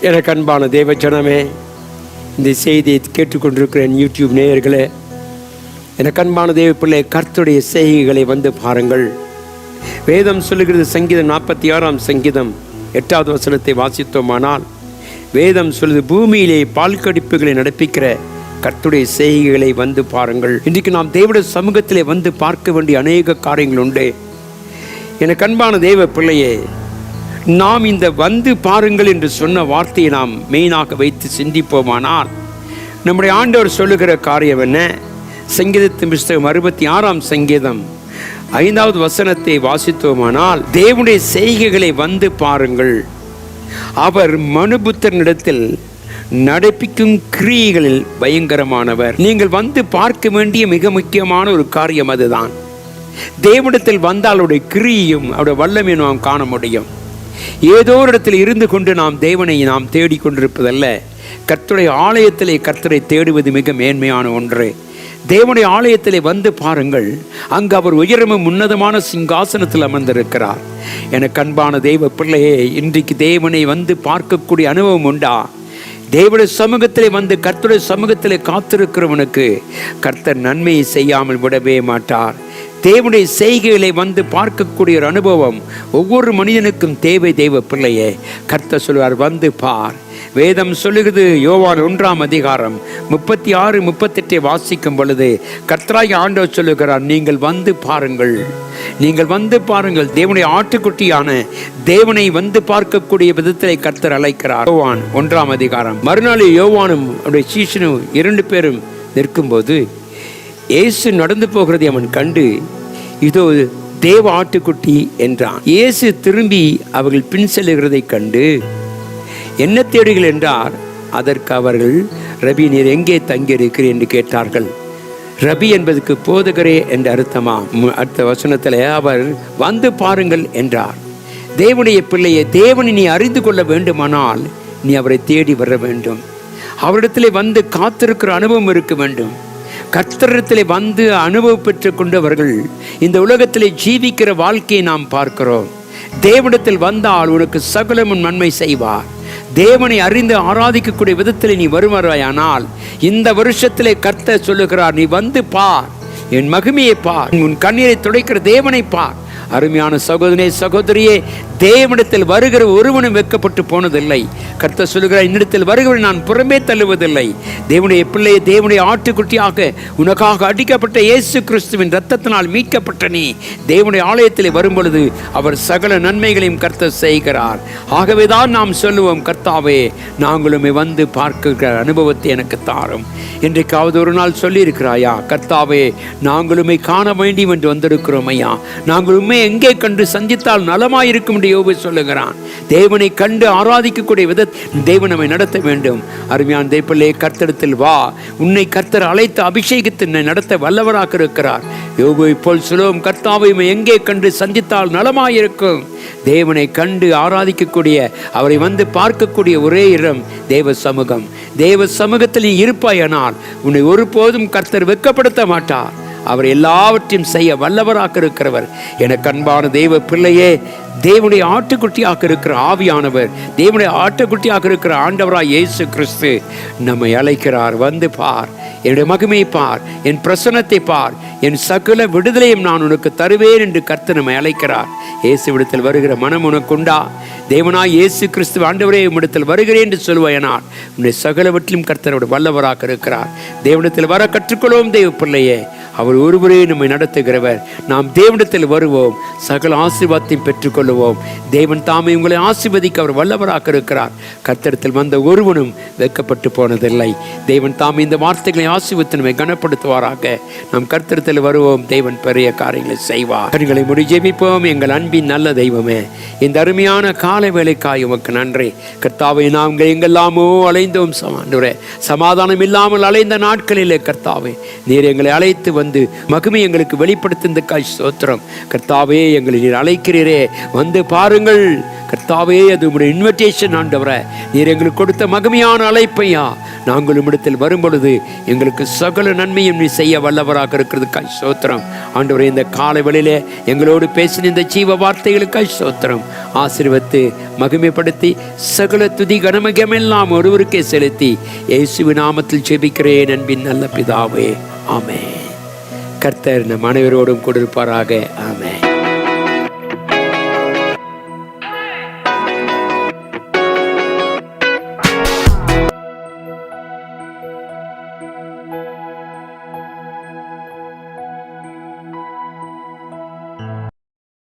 எனக்கு அன்பான தேவச்சனமே இந்த செய்தியை கேட்டுக்கொண்டிருக்கிறேன் யூடியூப் நேயர்களே எனக்கு அன்பான தேவ பிள்ளை கர்த்தருடைய செய்கைகளை வந்து பாருங்கள். வேதம் சொல்லுகிறது சங்கீதம் நாற்பத்தி ஆறாம் சங்கீதம் எட்டாவது வசனத்தை வாசித்தோமானால் வேதம் சொல்லுது பூமியிலே பால் கடிப்புகளை நடப்பிக்கிற கர்த்துடைய செய்கைகளை வந்து பாருங்கள். இன்றைக்கு நாம் தேவடைய சமூகத்திலே வந்து பார்க்க வேண்டிய அநேக காரியங்கள் உண்டு. எனக்கு அன்பான தேவ பிள்ளையே நாம் இந்த வந்து பாருங்கள் என்று சொன்ன வார்த்தையை நாம் மெயினாக வைத்து சிந்திப்போமானால் நம்முடைய ஆண்டவர் சொல்லுகிற காரியம் என்ன? சங்கீதத்தின் புஸ்தகம் அறுபத்தி ஆறாம் சங்கீதம் ஐந்தாவது வசனத்தை வாசித்தோமானால் தேவனுடைய செய்கைகளை வந்து பாருங்கள். அவர் மனுபுத்தனிடத்தில் நடப்பிக்கும் கிரியைகளில் பயங்கரமானவர். நீங்கள் வந்து பார்க்க வேண்டிய மிக முக்கியமான ஒரு காரியம் அதுதான். தேவனிடத்தில் வந்தால் அவருடைய கிரியையும் அவருடைய வல்லமையும் நாம் காண முடியும். ஏதோ ஒரு இடத்தில் இருந்து கொண்டு நாம் தேவனை நாம் தேடிக்கொண்டிருப்பதல்ல. கர்த்துடைய ஆலயத்திலே கர்த்தரை தேடுவது மிக மேன்மையான ஒன்று. தேவனுடைய ஆலயத்திலே வந்து பாருங்கள். அங்கு அவர் உயரமும் உன்னதமான சிங்காசனத்தில் அமர்ந்திருக்கிறார். எனக்கு அன்பான தெய்வ பிள்ளையே இன்றைக்கு தேவனை வந்து பார்க்கக்கூடிய அனுபவம் உண்டா? தேவனுடைய சமூகத்திலே வந்து கர்த்தருடைய சமூகத்திலே காத்திருக்கிறவனுக்கு கர்த்தர் நன்மையை செய்யாமல் விடவே மாட்டார். தேவனுடைய செய்கைகளை வந்து பார்க்கக்கூடிய ஒரு அனுபவம். ஒவ்வொரு மனிதனுக்கும் தேவை தெய்வ பிள்ளையே. கர்த்த சொல்வார் வந்து பார். வேதம் சொல்லுகிறது யோவான் ஒன்றாம் அதிகாரம் முப்பத்தி ஆறு முப்பத்தெட்டை வாசிக்கும் பொழுது கர்த்தராய் ஆண்டவர் சொல்லுகிறார் நீங்கள் வந்து பாருங்கள். நீங்கள் வந்து பாருங்கள். தேவனுடைய ஆட்டுக்குட்டியான தேவனை வந்து பார்க்கக்கூடிய விதத்தில் கர்த்தர் அழைக்கிறார். யோவான் ஒன்றாம் அதிகாரம். மறுநாள் யோவானும் அவருடைய சீஷனும் இரண்டு பேரும் நிற்கும்போது இயேசு நடந்து போகிறதை அவன் கண்டு இதோ தேவ ஆட்டுக்குட்டி என்றான். இயேசு திரும்பி அவர்கள் பின் செல்லுகிறதைக் கண்டு என்ன தேடுகள் என்றார். அதற்கு அவர்கள் ரபி நீர் எங்கே தங்கியிருக்கிறீர்? என்று கேட்டார்கள். ரபி என்பதற்கு போதகரே என்ற அர்த்தமா அடுத்த வசனத்தில் அவர் வந்து பாருங்கள் என்றார். தேவனுடைய பிள்ளையை தேவனை நீ அறிந்து கொள்ள வேண்டுமானால் நீ அவரை தேடி வர வேண்டும். அவரிடத்திலே வந்து காத்திருக்கிற அனுபவம் இருக்க வேண்டும். கர்த்தரிடத்திலே வந்து அனுபவம் பெற்றுக் கொண்டவர்கள் இந்த உலகத்திலே ஜீவிக்கிற வாழ்க்கையை நாம் பார்க்கிறோம். தேவனிடத்தில் வந்தால் உனக்கு சகலமும் நன்மை செய்வார். தேவனை அறிந்து ஆராதிக்கக்கூடிய விதத்தில் நீ வருவாயானால் இந்த வருஷத்திலே கர்த்தர் சொல்லுகிறார் நீ வந்து பார். என் மகிமையை பார். உன் கண்ணீரை துடைக்கிற தேவனை பார். அருமையான சகோதரனே சகோதரியே தேவனிடத்தில் வருகிற ஒருவனும் வெக்கப்பட்டு போனதில்லை. கர்த்தர் சொல்லுகிற என்னிடத்தில் வருகிற நான் புறமே தள்ளுவதில்லை. தேவனுடைய பிள்ளையை தேவனுடைய ஆட்டுக்குட்டியாக உனக்காக அடிக்கப்பட்ட இயேசு கிறிஸ்துவின் ரத்தத்தினால் மீட்கப்பட்ட நீ தேவனுடைய ஆலயத்தில் வரும்பொழுது அவர் சகல நன்மைகளையும் கர்த்தர் செய்கிறார். ஆகவே தான் நாம் சொல்லுவோம் கர்த்தாவே நாங்களுமே வந்து பார்க்கிற அனுபவத்தை எனக்கு தாரும். என்றைக்காவது ஒரு நாள் சொல்லியிருக்கிறாயா கர்த்தாவே நாங்களுமே காண வேண்டும் என்று வந்திருக்கிறோம் ஐயா. நாங்களுமே உண்மை எங்கே கண்டு சந்தித்தால் நலமாயிருக்கும் என்று யோபு சொல்லுகிறான். தேவனை கண்டு ஆராதிக்கக்கூடிய வித தேவன் நம்மை நடத்த வேண்டும். அருமையான தேப்பிள்ளை கர்த்தடத்தில் வா. உன்னை கர்த்தர் அழைத்து அபிஷேகத்தை நடத்த வல்லவராக இருக்கிறார். யோபு போல் சுலோம் கர்த்தாவை எங்கே கண்டு சந்தித்தால் நலமாயிருக்கும். தேவனை கண்டு ஆராதிக்கக்கூடிய அவரை வந்து பார்க்கக்கூடிய ஒரே இடம் தேவ சமூகம். தேவ சமூகத்தில் நீ இருப்பாயானால் உன்னை ஒருபோதும் கர்த்தர் வெட்கப்படுத்த மாட்டார். அவர் எல்லாவற்றையும் செய்ய வல்லவராக இருக்கிறவர். எனக்கு அன்பான தெய்வ பிள்ளையே தேவனுடைய ஆட்டுக்குட்டியாக இருக்கிற ஆவியானவர் தேவனுடைய ஆட்டுக்குட்டியாக இருக்கிற ஆண்டவராய் இயேசு கிறிஸ்து நம்மை அழைக்கிறார். வந்து பார் என்னுடைய மகிமையை பார் என் பிரசனத்தை பார் என் சகல விடுதலையும் நான் உனக்கு தருவேன் என்று கர்த்து நம்மை அழைக்கிறார். இயேசுவிடத்தில் வருகிற மனம் உனக்குண்டா. தேவனாய் இயேசு கிறிஸ்து ஆண்டவரே உம்மிடத்தில் வருகிறேன் என்று சொல்வாயனால் உன்னை சகலவற்றிலும் கர்த்தரோட வல்லவராக இருக்கிறார். தேவனத்தில் வர கற்றுக்கொள்வோம் தேவ பிள்ளையே. அவர் ஒருவரே நம்மை நடத்துகிறவர். நாம் தேவனிடத்தில் வருவோம். சகல ஆசீர்வாதத்தையும் பெற்றுக்கொள்வோம் தேவன் தாமே உங்களை ஆசீர்வதிக்க அவர் வல்லவராக இருக்கிறார். கர்த்தரிடத்தில் வந்த ஒருவனும் வெக்கப்பட்டு போனதில்லை. தேவன் தாமே இந்த வார்த்தைகளை ஆசீர்வத்து நம்மை கனப்படுத்துவாராக. நாம் கர்த்தரத்தில் வருவோம். தேவன் பெரிய காரியங்களை செய்வார். கண்களை முடி ஜெபிப்போம். எங்கள் அன்பின் நல்ல தெய்வமே. இந்த அருமையான காலை வேலைக்காய் உமக்கு நன்றி. கர்த்தாவை நாங்கள் எங்கெல்லாமோ அலைந்தோம் சமாண்டுரே சமாதானம் இல்லாமல் அலைந்த நாட்களிலே கர்த்தாவை நீர் எங்களை அழைத்து வந்து மகிமை எங்களுக்கு வெளிப்படுத்துந்தக்காய் சோத்திரம் கர்த்தாவே எங்களை நீர் அழைக்கிறீரே. வந்து பாருங்கள். கர்த்தாவே அது உங்களுடைய இன்விடேஷன் ஆண்டவரை. நீர் எங்களுக்கு கொடுத்த மகிமையான அழைப்பையா. நாங்கள் உம்மிடத்தில் வரும் பொழுது எங்களுக்கு சகல நன்மையும் நீ செய்ய வல்லவராக இருக்கிறதுக்காய் சோத்திரம் ஆண்டவரே இந்த காலை வேளையிலே எங்களோடு பேசின இந்த ஜீவ வார்த்தைகளுக்காய் சோத்திரம் ஆசீர்வத்து மகிமைப்படுத்தி சகல துதி கனமகமெல்லாம் ஒருவருக்கே செலுத்தி இயேசுவின் நாமத்தில் ஜெபிக்கிறேன் அன்பின் நல்ல பிதாவே. ஆமே கர்த்தர் இந்த அனைவரோடும் கொடுப்பாராக ஆமே